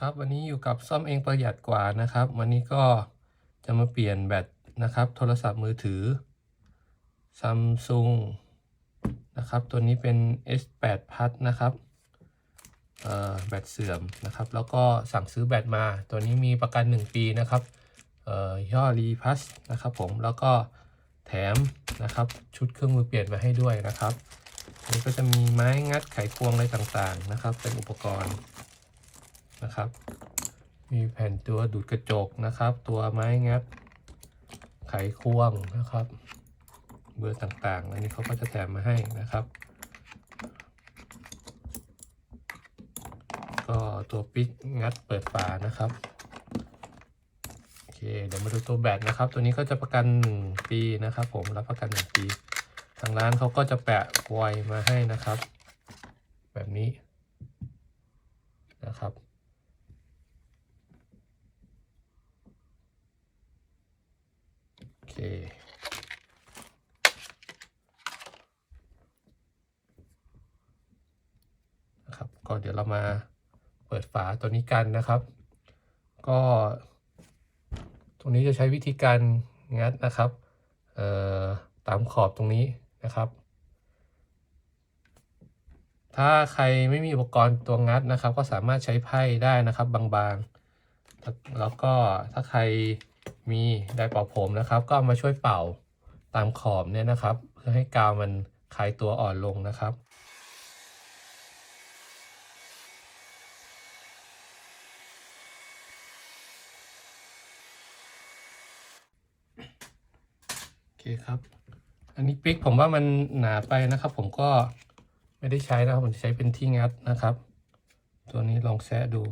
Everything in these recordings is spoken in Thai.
ครับวันนี้อยู่กับซ่อมเองประหยัดกว่านะครับ วันนี้ก็จะมาเปลี่ยนแบตนะครับ โทรศัพท์มือถือ Samsung นะครับ ตัวนี้เป็น S8 Plus นะครับแบตเสื่อมนะครับ แล้วก็สั่งซื้อแบตมา ตัวนี้มีประกัน 1 ปีนะครับย่อรีพัสนะครับผมแล้วก็แถมนะครับชุดเครื่องมือเปลี่ยนมาให้ด้วยนะครับนนี้ก็จะมีไม้งัดไขควงอะไรต่างๆนะครับ เป็นอุปกรณ์ นะครับ มีแผ่นตัวดูดกระจกนะครับ ตัวไม้งัด ไขควงนะครับ เบอร์ต่างๆ อันนี้เขาก็จะแถมมาให้นะครับ ก็ตัวปิ๊กงัดเปิดฝานะครับโอเคเดี๋ยวมาดูตัวแบตนะครับ ตัวนี้ก็จะประกัน 1 ปีนะครับ ผมรับประกัน 1 ปี ทางร้านเขาก็จะแปะไวมาให้นะครับ แบบนี้นะครับ โอเค นะครับ ก็เดี๋ยวเรามาเปิดฝาตัวนี้กันนะครับ ก็ ตรงนี้จะใช้วิธีการงัดนะครับตามขอบตรงนี้นะครับ ถ้าใครไม่มีอุปกรณ์ตัวงัดนะครับ ก็สามารถใช้ไพ่ได้นะครับบางๆ แล้วก็ถ้าใครมีไดร์เป่าผมนะครับ ก็มาช่วยเป่าตามขอบเนี่ยนะครับ เพื่อให้กาวมันคลายตัวอ่อนลงนะครับ คครับ อันนี้ปิ๊กผมว่ามันหนาไปนะครับ ผมก็ไม่ได้ใช้นะครับ ผมจะใช้เป็นที่งัดนะครับ ตัวนี้ลองแซะดู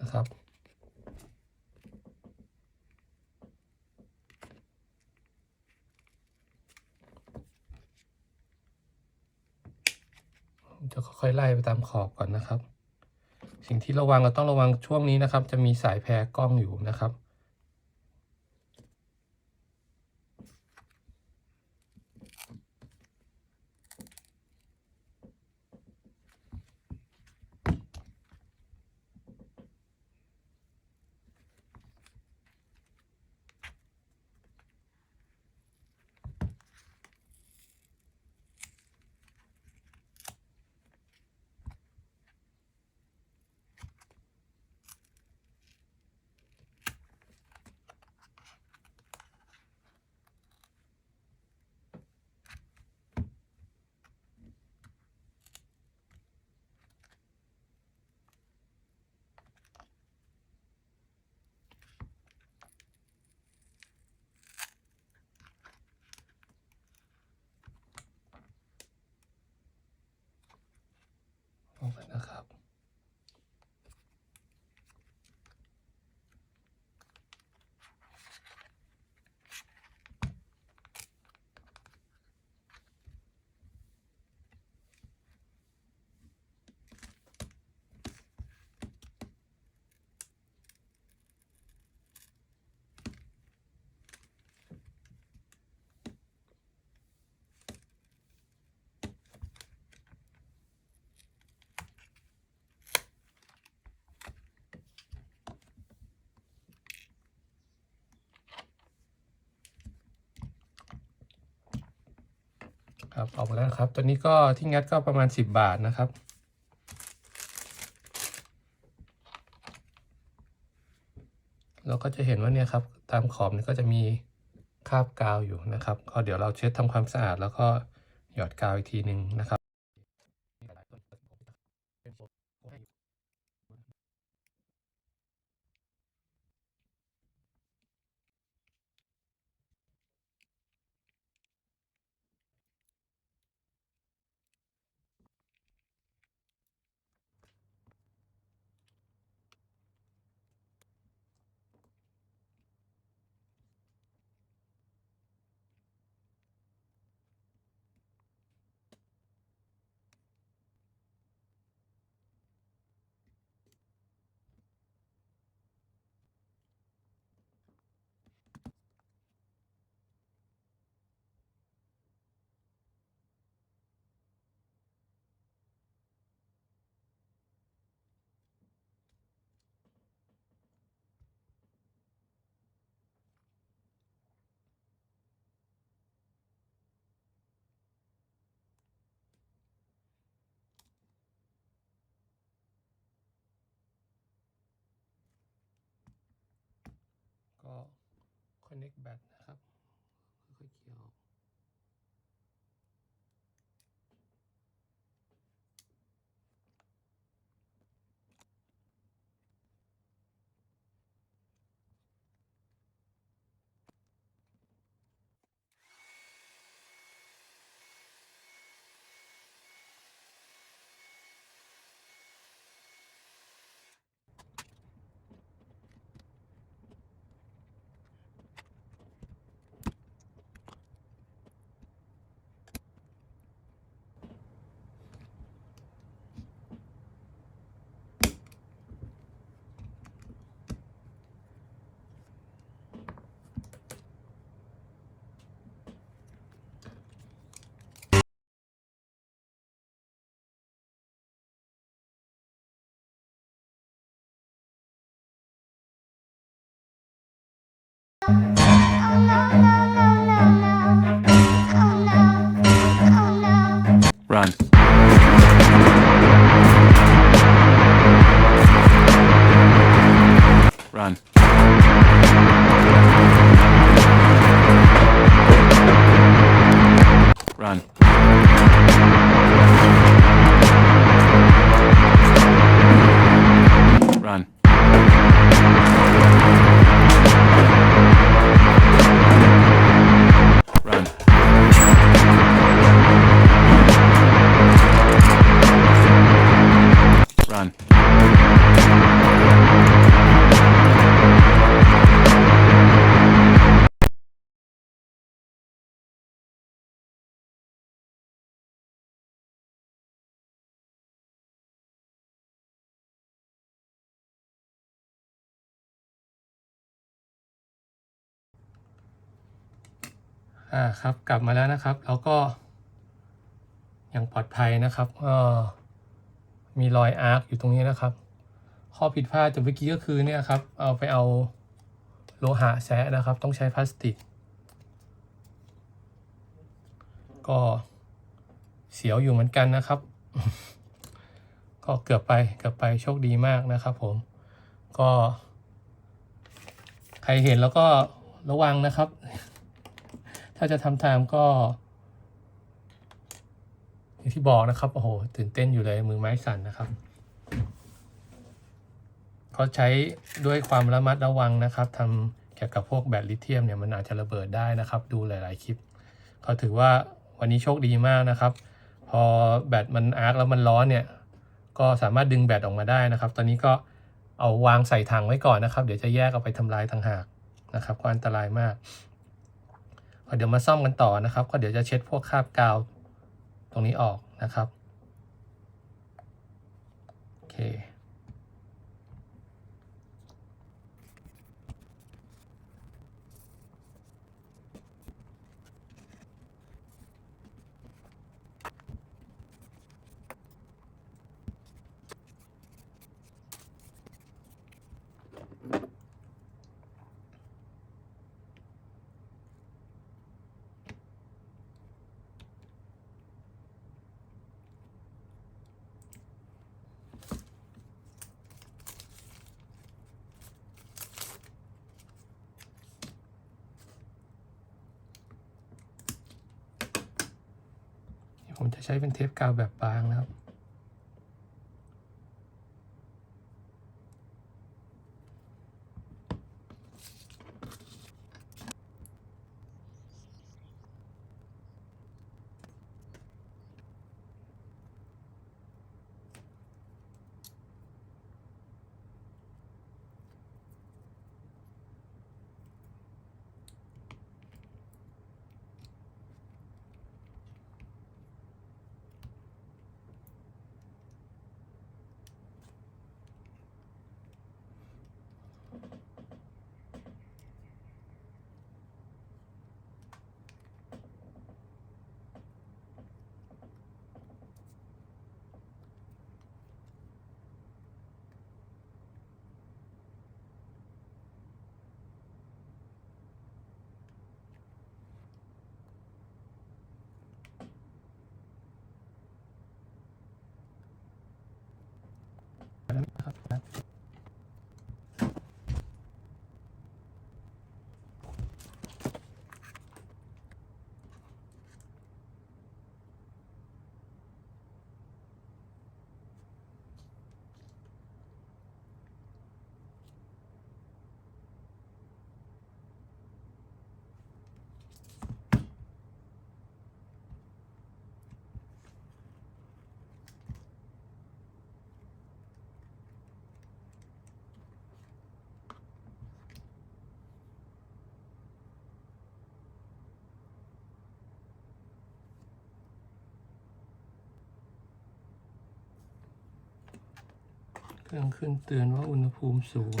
นะครับจะค่อยๆไล่ไปตามขอบก่อนนะครับ สิ่งที่ระวังเราต้องระวังช่วงนี้นะครับ จะมีสายแพรกล้องอยู่นะครับ กไปนะครับ ครับออกมาแล้วครับ ตัวนี้ก็ที่งัดก็ประมาณ 10 บาทนะครับ เราก็จะเห็นว่าเนี่ยครับตามขอบนี่ก็จะมีคราบกาวอยู่นะครับ ก็เดี๋ยวเราเช็ดทำความสะอาดแล้วก็หยอดกาวอีกทีหนึ่งนะครับ โ connect bat นะครับ ค่อยๆเกี่ยว Run. อ่าครับกลับมาแล้วนะครับแล้วก็ยังปลอดภัยนะครับก็มีรอยอาร์คอยู่ตรงนี้นะครับ ข้อผิดพลาดจากเมื่อกี้ก็คือเนี่ยครับเอาไปเอาโลหะแซะนะครับ ต้องใช้พลาสติก ก็เสียวอยู่เหมือนกันนะครับ ก็เกือบไปเกือบไปโชคดีมากนะครับผมก็ ใครเห็นแล้วก็ระวังนะครับ ถ้าจะทำตามก็ อย่างที่บอกนะครับ โอ้โห ตื่นเต้นอยู่เลยมือไม้สั่นนะครับเขาใช้ด้วยความระมัดระวังนะครับทำเกี่ยวกับพวกแบตลิเธียมเนี่ยมันอาจจะระเบิดได้นะครับ ดูหลาย ๆ คลิปก็ถือว่าวันนี้โชคดีมากนะครับ พอแบตมันอาร์คแล้วมันร้อนเนี่ยก็สามารถดึงแบตออกมาได้นะครับ ตอนนี้ก็เอาวางใส่ถังไว้ก่อนนะครับ เดี๋ยวจะแยกเอาไปทำลายต่างหากนะครับก็อันตรายมาก เดี๋ยวมาซ่อมกันต่อนะครับ ก็เดี๋ยวจะเช็ดพวกคราบกาวตรงนี้ออกนะครับโอเค ผมจะใช้เป็นเทปกาวแบบบางนะครับ โรื่องขึ้นเตือนว่าอุณหภูมิสูง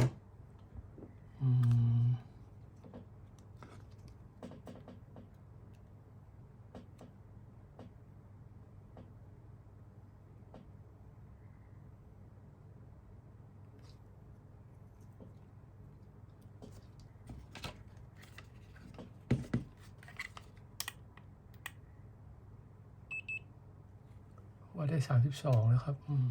ว่าได้สามสิบสองนะครับ อืม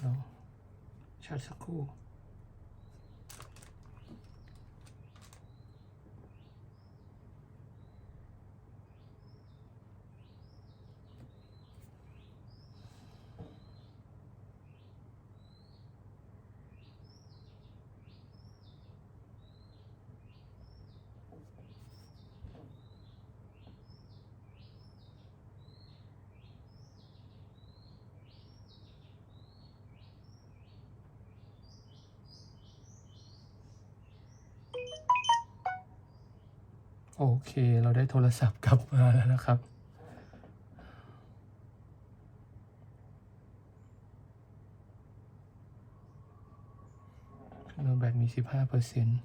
เรา ชาร์ โอเค เราได้โทรศัพท์กลับมาแล้วนะครับ เรื่องแบตมี15เปอร์เซ็นต์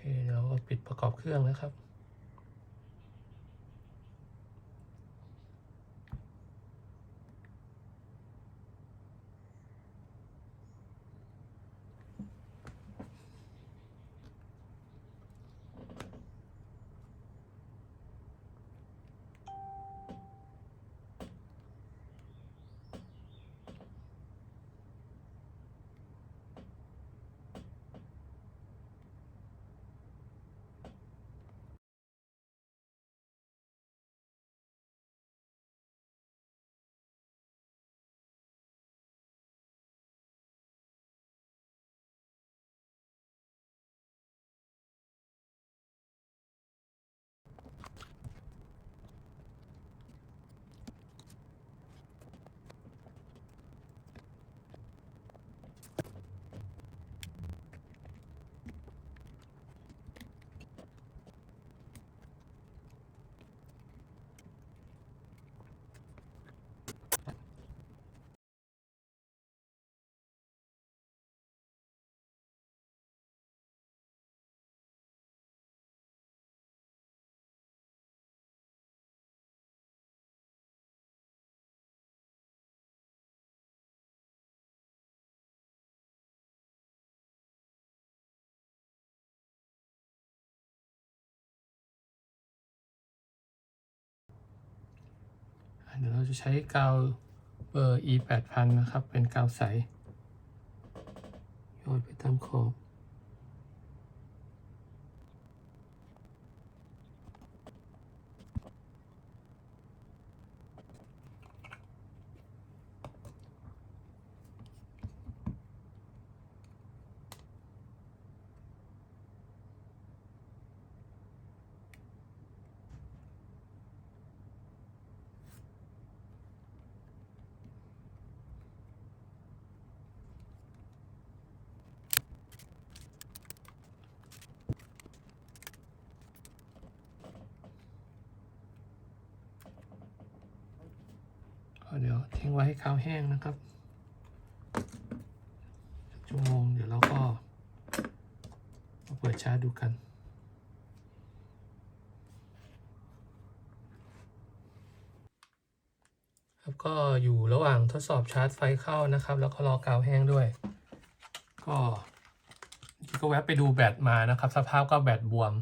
โอเคเราก็ปิดป เรื่องนะครับ เดี๋ยวเราจะใช้กาวเบอร์ e 8 0 0 0นะครับ เป็นกาวใสโยนไปตามขอบ ไว้ให้กาวแห้งนะครับชั่วโมงเดี๋ยวเราก็มาเปิดชาร์จดูกัน ครับก็อยู่ระหว่างทดสอบชาร์จไฟเข้านะครับ แล้วก็รอกาวแห้งด้วย ก็ก็แวะไปดูแบตมานะครับ สภาพก็แบตบวม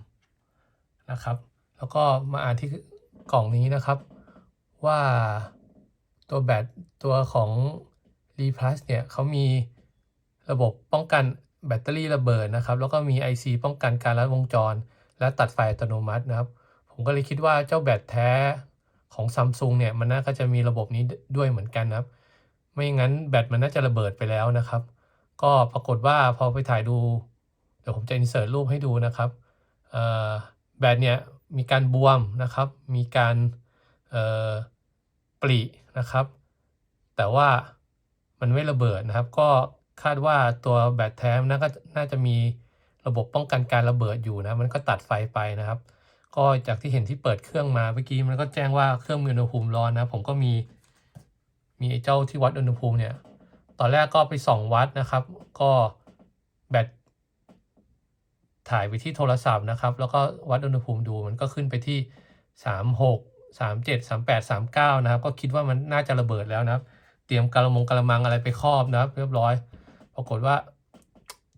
นะครับ แล้วก็มาอ่านที่กล่องนี้นะครับว่า ตัวแบตตัวของ r e Plus เนี่ยเขามีระบบป้องกันแบตเตอรี่ระเบิดนะครับ แล้วก็มี IC ป้องกันการลัดวงจร และตัดไฟอัตโนมัตินะครับ ผมก็เลยคิดว่าเจ้าแบตแท้ของซัมซุงเนี่ยมันน่าก็จะมีระบบนี้ด้วยเหมือนกันนะครับ ไม่งั้นแบตมันน่าจะระเบิดไปแล้วนะครับ ก็ปรากฏว่าพอไปถ่ายดู เดี๋ยวผมจะอินเสิร์ตรูปให้ดูนะครับแบตเนี่ยมีการบวมนะครับ มีการ ปรินะครับ แต่ว่ามันไม่ระเบิดนะครับ ก็คาดว่าตัวแบตแท้น่าก็น่าจะมีระบบป้องกันการระเบิดอยู่นะ มันก็ตัดไฟไปนะครับ ก็จากที่เห็นที่เปิดเครื่องมาเมื่อกี้มันก็แจ้งว่าเครื่องมีอุณหภูมิร้อนนะผมก็มีมีไอ้เจ้าที่วัดอุณหภูมิเนี่ย ตอนแรกก็ไปส่องวัดนะครับ ก็แบตถ่ายไปที่โทรศัพท์นะครับ แล้วก็วัดอุณหภูมิดูมันก็ขึ้นไปที่ 36 37 38 39 นะครับ ก็คิดว่ามันน่าจะระเบิดแล้วนะครับ เตรียมกระมงกระมังอะไรไปครอบนะครับ เรียบร้อย ปรากฏว่า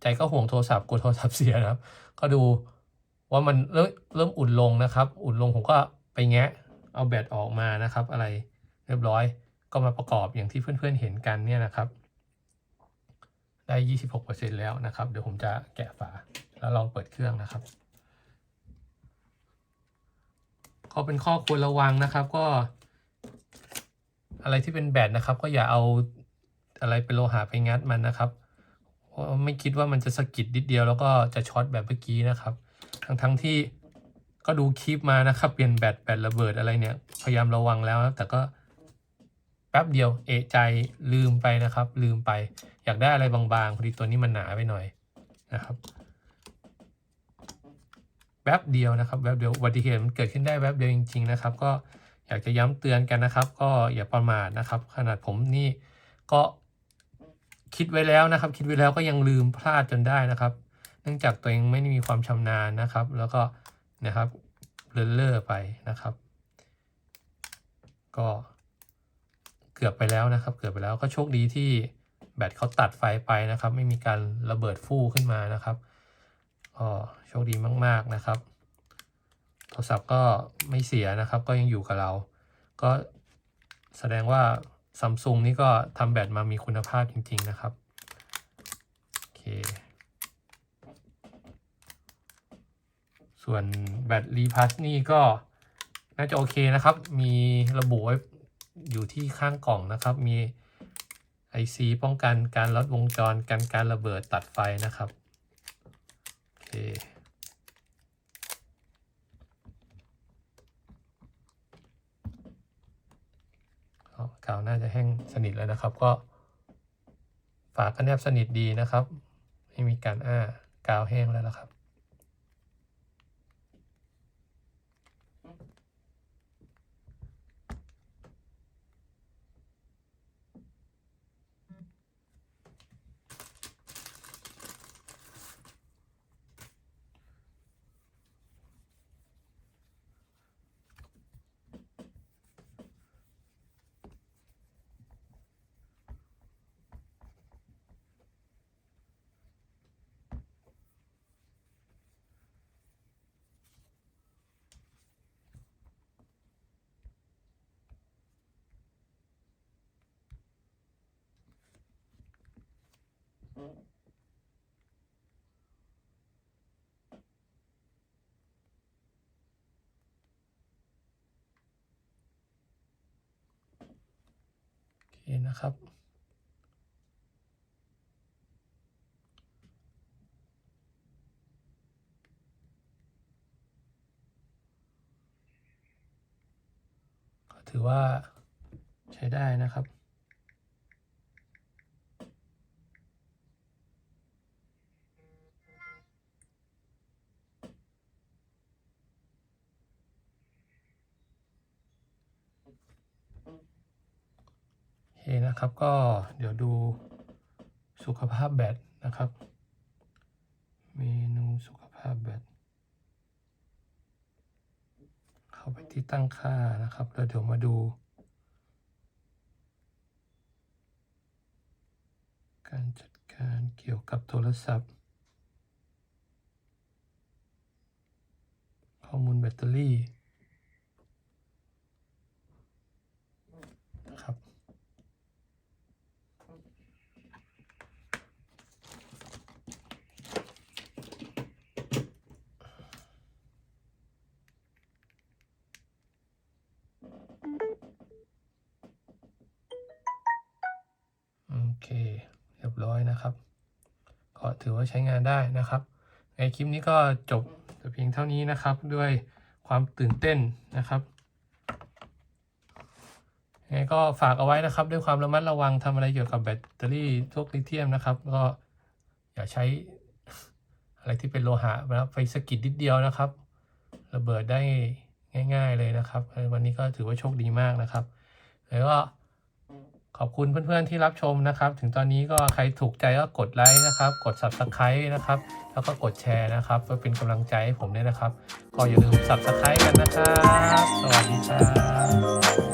ใจก็ห่วงโทรศัพท์กลัวโทรศัพท์เสียนะครับ ก็ดูว่ามันเริ่มเริ่มอุ่นลงนะครับ อุ่นลงผมก็ไปแงะเอาแบตออกมานะครับ อะไรเรียบร้อย ก็มาประกอบอย่างที่เพื่อนๆเห็นกันเนี่ยนะครับ ได้ 26%แล้วนะครับ เดี๋ยวผมจะแกะฝาแล้วลองเปิดเครื่องนะครับ ก็เป็นข้อควรระวังนะครับ ก็ อะไรที่เป็นแบตนะครับ ก็อย่าเอาอะไรเป็นโลหะไปงัดมันนะครับเพราไม่คิดว่ามันจะสะกิดนิดเดียวแล้วก็จะช็อตแบบเมื่อกี้นะครับ ทั้งทั้งๆที่ก็ดูคลิปมานะครับเปลี่ยนแบตแบตระเบิดอะไรเนี่ย พยายามระวังแล้วแต่ก็แป๊บเดียวเอะใจลืมไปนะครับ ลืมไป อยากได้อะไรบางๆพอดีตัวนี้มันหนาไปหน่อยนะครับ แป๊บเดียวนะครับแป๊บเดียวอุบัติเหตุมันเกิดขึ้นได้แป๊บเดียวจริงๆนะครับ ก็อยากจะย้ำเตือนกันนะครับ ก็อย่าประมาทนะครับ ขนาดผมนี่ก็คิดไว้แล้วนะครับ คิดไว้แล้วก็ยังลืมพลาดจนได้นะครับ เนื่องจากตัวเองไม่ได้มีความชำนาญนะครับ แล้วก็นะครับเลื่อนเล่อไปนะครับ ก็เกือบไปแล้วนะครับ เกือบไปแล้วก็โชคดีที่แบตเขาตัดไฟไปนะครับ ไม่มีการระเบิดฟู่ขึ้นมานะครับ ก็โชคดีมาก ๆนะครับ โทรศัพท์ก็ไม่เสียนะครับ ก็ยังอยู่กับเรา ก็แสดงว่าซัมซุงนี่ก็ทำแบตมามีคุณภาพจริง ๆ นะครับ โอเค ส่วนแบตรีพัสนี่ก็น่าจะโอเคนะครับ มีระบุไว้อยู่ที่ข้างกล่องนะครับ มี IC ป้องกันการลดวงจร กันการระเบิดตัดไฟนะครับ โอเค กาวน่าจะแห้งสนิทแล้วนะครับ ก็ ฝาก็แนบสนิทดีนะครับ ไม่มีการอ้ากาวแห้งแล้วนะครับ โอเคนะครับก็ถือว่าใช้ได้นะครับ นะครับก็เดี๋ยวดูสุขภาพแบตนะครับ เมนูสุขภาพแบตเข้าไปที่ตั้งค่านะครับแล้วเดี๋ยวมาดู การจัดการเกี่ยวกับโทรศัพท์ ข้อมูลแบตเตอรี่นะครับ อ เรียบร้อยนะครับ ก็ถือว่าใช้งานได้นะครับในคลิปนี้ก็จบแต่เพียงเท่านี้นะครับด้วยความตื่นเต้นนะครับยังไงก็ฝากเอาไว้นะครับ ด้วยความระมัดระวังทำอะไรเกี่ยวกับแบตเตอรี่พวกลิเธียมนะครับ ก็อย่าใช้อะไรที่เป็นโลหะนะครับไฟสกิดนิดเดียวนะครับ ระเบิดได้ง่าย ๆเลยนะครับ วันนี้ก็ถือว่าโชคดีมากนะครับ แล้วก็ ขอบคุณเพื่อนๆที่รับชมนะครับ ถึงตอนนี้ก็ใครถูกใจก็กดไลค์นะครับ กด subscribe นะครับ แล้วก็กดแชร์นะครับเพื่อเป็นกำลังใจให้ผมด้วยนะครับ ก็อย่าลืม subscribe กันนะครับ สวัสดีครับ